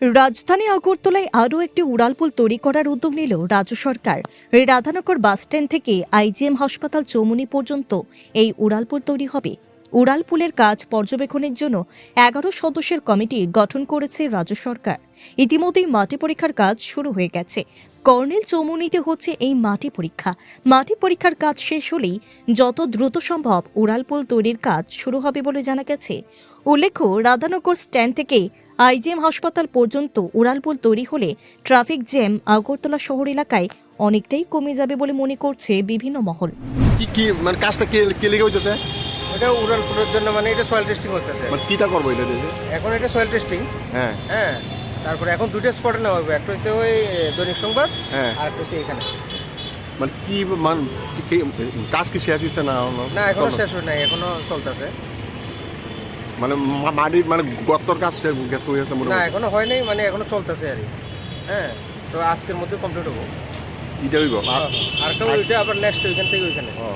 রাজধানী আগরতলায় আরও একটি উড়ালপুল তৈরি করার উদ্যোগ নিল রাজ্য সরকার। রাধানগর বাসস্ট্যান্ড থেকে আইজিএম হাসপাতাল চৌমুনি পর্যন্ত এই উড়ালপুল তৈরি হবে। উড়ালপুলের কাজ পর্যবেক্ষণের জন্য এগারো সদস্যের কমিটি গঠন করেছে রাজ্য সরকার। ইতিমধ্যেই মাটি পরীক্ষার কাজ শুরু হয়ে গেছে। কর্নেল চৌমুনিতে হচ্ছে এই মাটি পরীক্ষা। মাটি পরীক্ষার কাজ শেষ হলেই যত দ্রুত সম্ভব উড়ালপুল তৈরির কাজ শুরু হবে বলে জানা গেছে। উল্লেখ্য, রাধানগর স্ট্যান্ড থেকে আইজিএম হাসপাতাল পর্যন্ত উড়ালপুল তৈরি হলে ট্রাফিক জ্যাম আগরতলা শহর এলাকায় অনেকটাই কমে যাবে বলে মনে করছে বিভিন্ন মহল। কি কি মানে কাজটা কে কে লেগে হইতেছে? এটা উড়ালপুরের জন্য মানে এটা সয়েল টেস্টিং হতেছে মানে কিটা করব এটা এখন এটা সয়েল টেস্টিং হ্যাঁ। হ্যাঁ তারপরে এখন দুইটা স্পটে নেওয়া হবে একটা হচ্ছে ওই দৈনিক সংবাদ হ্যাঁ। আর একটা হচ্ছে এখানে। মানে কি মান কাজ কি শেষ হয়েছে না না? এখনও শেষ হয় নাই এখনও চলতেছে। মানে মাটির মানে গর্তর কাজ গেছে হয়েছে না এখনও হয় নাই মানে এখনও চলতেছে আর কি। হ্যাঁ তো আজকের মধ্যে কমপ্লিট হব। এটা হইব আর একটা ওইটা আবার নেক্সট ওইখান থেকে ওইখানে। ও